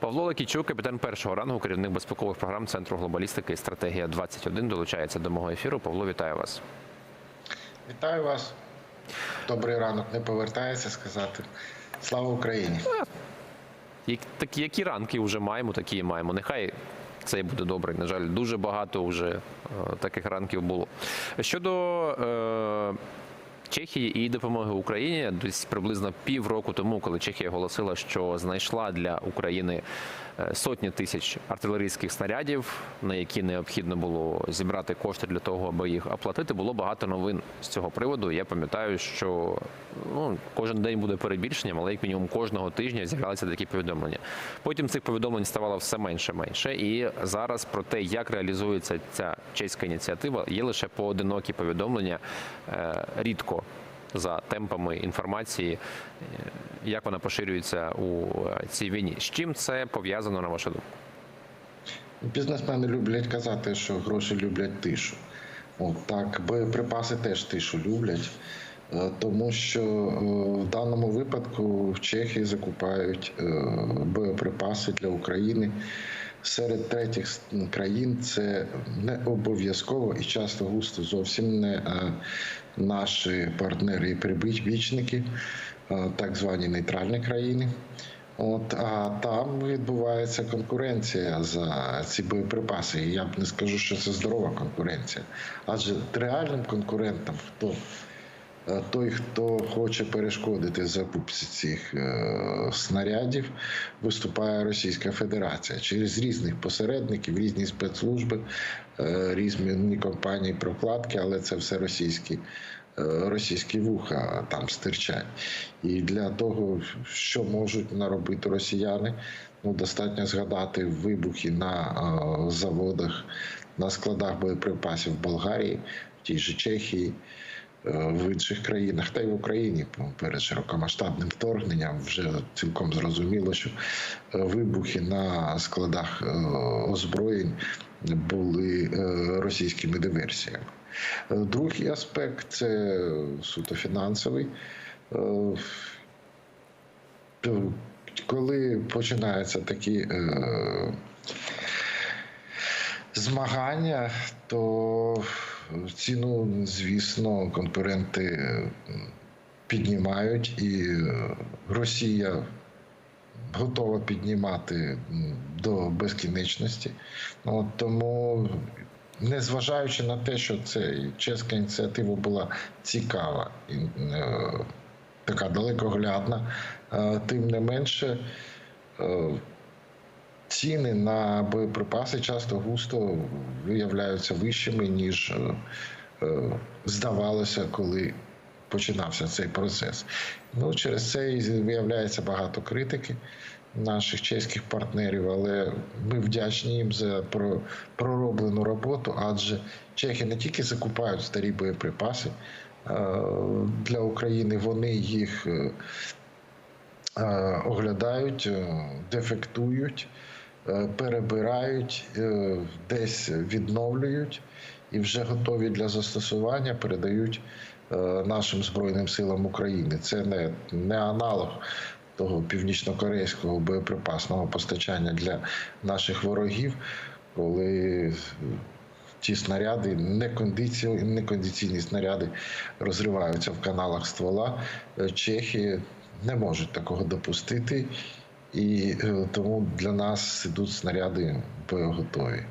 Павло Лекічук, капітан першого рангу, керівник безпекових програм Центру глобалістики і стратегія 21 долучається до мого ефіру. Павло, вітаю вас. Вітаю вас. Добрий ранок. Не повертається сказати. Слава Україні! Як, такі, які ранки вже маємо, такі і маємо. Нехай це буде добре. На жаль, дуже багато вже е, таких ранків було. Щодо е, Чехії і допомоги Україні, десь приблизно півроку тому, коли Чехія оголосила, що знайшла для України сотні тисяч артилерійських снарядів, на які необхідно було зібрати кошти для того, аби їх оплатити, було багато новин з цього приводу. Я пам'ятаю, що ну, кожен день буде перебільшенням, але як мінімум кожного тижня з'являлися такі повідомлення. Потім цих повідомлень ставало все менше менше. І зараз про те, як реалізується ця чеська ініціатива, є лише поодинокі повідомлення е, рідко за темпами інформації, е, як вона поширюється у е, цій війні. З чим це пов'язано на вашу думку? Бізнесмени люблять казати, що гроші люблять тишу. От так, боєприпаси теж тишу люблять, е, тому що в даному випадку в Чехії закупають боєприпаси для України. Серед третіх країн це не обов'язково і часто густо зовсім не наші партнери і прибічники, так звані нейтральні країни. От а там відбувається конкуренція за ці боєприпаси. І я б не скажу, що це здорова конкуренція. Адже реальним конкурентом, хто той, хто хоче перешкодити закупці цих е, снарядів, виступає Російська Федерація через різних посередників, різні спецслужби, е, різні компанії прокладки, але це все російські. е, Російські вуха там стирчать, і для того, що можуть наробити росіяни, ну достатньо згадати вибухи на е, заводах, на складах боєприпасів в Болгарії, в тій же Чехії, е, в інших країнах, та й в Україні ну, перед широкомасштабним вторгненням вже цілком зрозуміло, що е, вибухи на складах е, озброєнь були е, російськими диверсіями. Е, Другий аспект це суто фінансовий. Е, Коли починаються такі е, змагання, то ціну, звісно, конкуренти е, піднімають, і е, Росія готова піднімати до безкінечності. Ну, от тому, незважаючи на те, що це чеська ініціатива була цікава і е, така далекоглядна, тим не менше. Ціни на боєприпаси часто густо виявляються вищими, ніж е, е, здавалося, коли починався цей процес. Ну, через це і виявляється багато критики наших чеських партнерів, але ми вдячні їм за пророблену роботу, адже чехи не тільки закупають старі боєприпаси е, для України, вони їх оглядають, дефектують, перебирають, е, десь відновлюють і вже готові для застосування передають е, нашим Збройним силам України. Це не, не аналог того північно-корейського боєприпасного постачання для наших ворогів, коли ті снаряди, некондиційні, некондиційні снаряди розриваються в каналах ствола. Е, Чехи не можуть такого допустити, і е, тому для нас ідуть снаряди боєготові.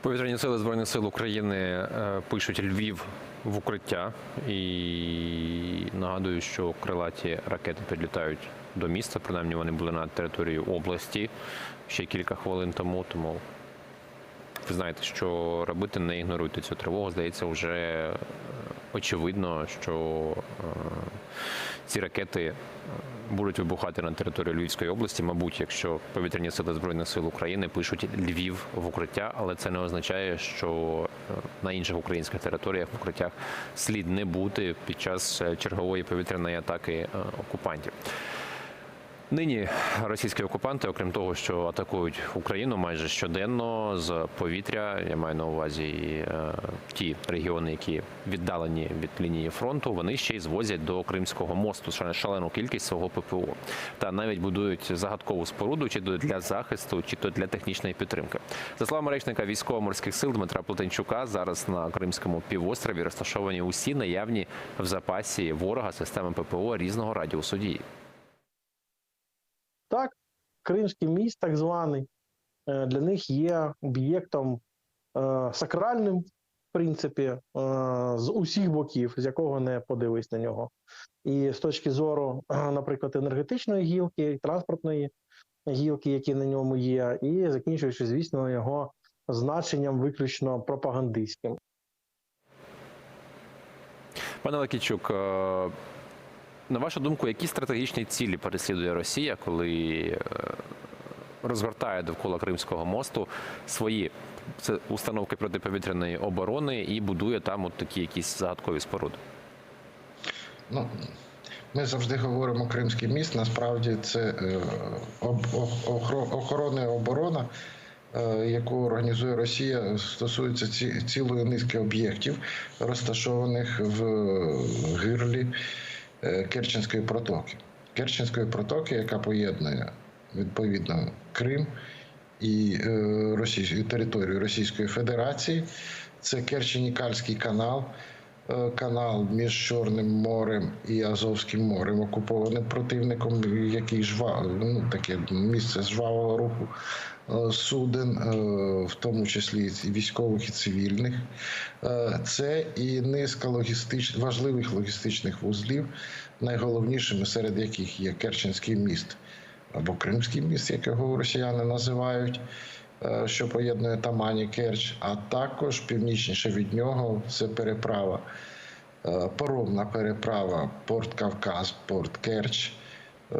Повітряні сили Збройних сил України е, пишуть Львів в укриття і нагадую, що крилаті ракети підлітають до міста. Принаймні вони були на території області ще кілька хвилин тому. Тому ви знаєте, що робити, не ігноруйте цю тривогу. Здається, вже е, очевидно, що ці ракети будуть вибухати на території Львівської області. Мабуть, якщо повітряні сили збройних сил України пишуть Львів в укриття, але це не означає, що е, на інших українських територіях в укриттях слід не бути під час е, чергової повітряної атаки е, окупантів. Нині російські окупанти, окрім того, що атакують Україну майже щоденно з повітря, я маю на увазі і, е, ті регіони, які віддалені від лінії фронту, вони ще й звозять до Кримського мосту шалену кількість свого ППО та навіть будують загадкову споруду, чи то для захисту, чи то для технічної підтримки. За словами речника військово-морських сил Дмитра Плетенчука, зараз на Кримському півострові розташовані усі наявні в запасі ворога системи ППО різного радіусу дії. Так, Кримський міст, так званий, е, для них є об'єктом е, сакральним, в принципі, е, з усіх боків, з якого не подивись на нього. І з точки зору, наприклад, енергетичної гілки, транспортної гілки, які на ньому є, і закінчуючи, звісно, його значенням виключно пропагандистським. Пане Лакічук, на вашу думку, які стратегічні цілі переслідує Росія, коли е, розгортає довкола Кримського мосту свої установки протиповітряної оборони і будує там от такі якісь загадкові споруди? Ну, ми завжди говоримо Кримський міст. Насправді це е, охорона і оборона, е, яку організує Росія, стосується цілої низки об'єктів, розташованих в гирлі Керченської протоки. Керченської протоки, яка поєднує відповідно Крим і е, Російську територію Російської Федерації. Це Керченікальський канал, е, канал між Чорним морем і Азовським морем, окупованим противником, який жва, ну, таке місце жвавого руху е, суден, е, в тому числі військових і цивільних. Е, Це і низка логістич... важливих логістичних вузлів, найголовнішими серед яких є Керченський міст або Кримський міст, як його росіяни називають, е, що поєднує Тамані Керч, а також північніше від нього це переправа, е, паромна переправа Порт Кавказ, Порт Керч, е,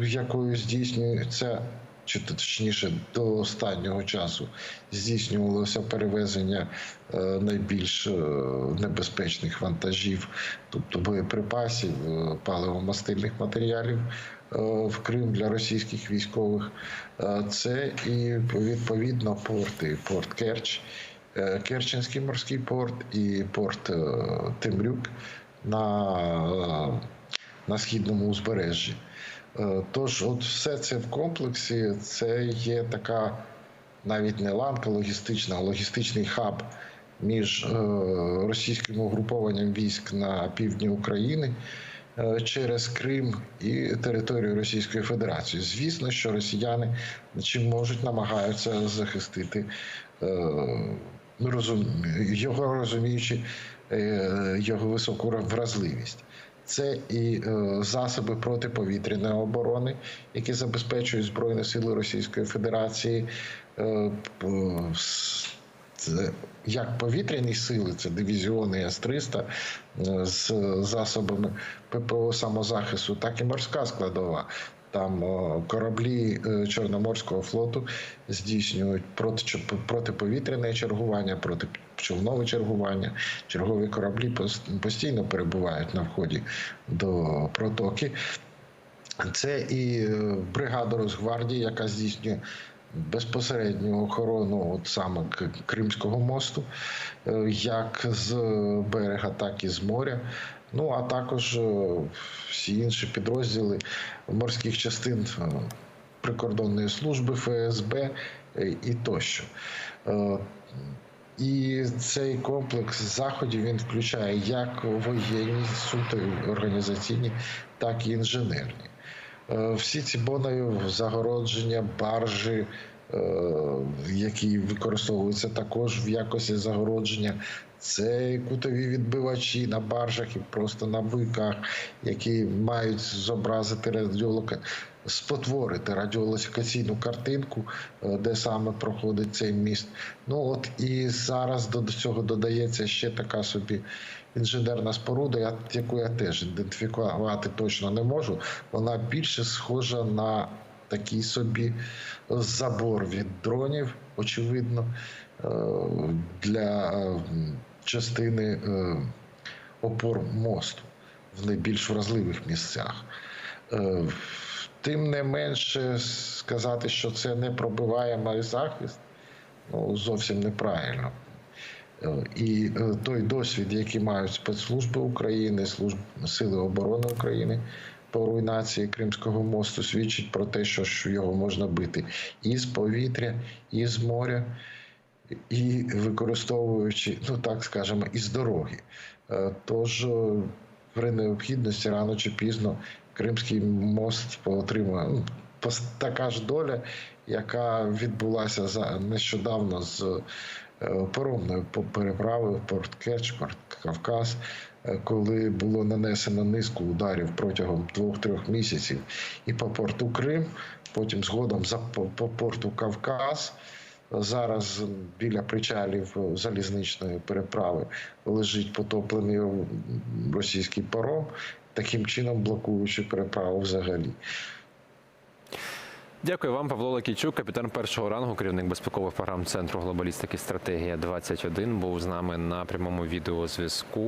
якою здійснюється. Чи точніше до останнього часу здійснювалося перевезення е, найбільш е, небезпечних вантажів, тобто боєприпасів, е, паливо-мастильних матеріалів в Крим для російських військових. Це і відповідно порти, порт Керч, Керченський морський порт і порт Темрюк на, на східному узбережжі. Е, Тож, от все це в комплексі, це є така навіть не ланка логістична, а логістичний хаб між е, російським угрупованням військ на півдні України е, через Крим і територію Російської Федерації. Звісно, що росіяни чим можуть намагаються захистити його розуміючи його високу вразливість. Це і е, засоби протиповітряної оборони, які забезпечують Збройні Сили Російської Федерації, е, це як повітряні сили, це дивізіони С-300 е, з засобами ППО самозахисту, так і морська складова. Там е, кораблі е, Чорноморського флоту здійснюють проти- протиповітряне чергування, протичовнове чергування. Чергові кораблі постійно перебувають на вході до протоки. Це і е, бригада Росгвардії, яка здійснює безпосередню охорону от саме Кримського мосту, як з берега, так і з моря. Ну а також е, всі інші підрозділи морських частин е, прикордонної служби ФСБ е, і тощо. І цей комплекс заходів він включає як воєнні, суто організаційні, так і інженерні. Всі ці бонові загородження, баржі, які використовуються також в якості загородження. Це кутові відбивачі на баржах і просто на биках, які мають зобразити радіолока... спотворити радіолокаційну картинку, е, де саме проходить цей міст. Ну от і зараз до цього додається ще така собі інженерна споруда, яку я теж ідентифікувати точно не можу. Вона більше схожа на такий собі забор від дронів, очевидно, е, для е, частини е, опор мосту в найбільш вразливих місцях. Е, тим не менше сказати, що це не пробиваємий захист, ну зовсім неправильно. Е, І той досвід, який мають спецслужби України, служб Сили оборони України по руйнації Кримського мосту, свідчить про те, що його можна бити і з повітря, і з моря, і використовуючи, ну так скажемо, і з дороги. Е, Тож е, при необхідності рано чи пізно Кримський мост отримає ну, така ж доля, яка відбулася за нещодавно з е, паромною переправою в Порт Керч, Порт Кавказ, коли було нанесено низку ударів протягом двох-трьох місяців і по порту Крим, потім згодом за по порту Кавказ. Зараз біля причалів залізничної переправи лежить потоплений російський паром, таким чином блокуючи переправу взагалі. Дякую вам, Павло Лакійчук, капітан першого рангу, керівник безпекових програм Центру глобалістики стратегія 21 був з нами на прямому відеозв'язку.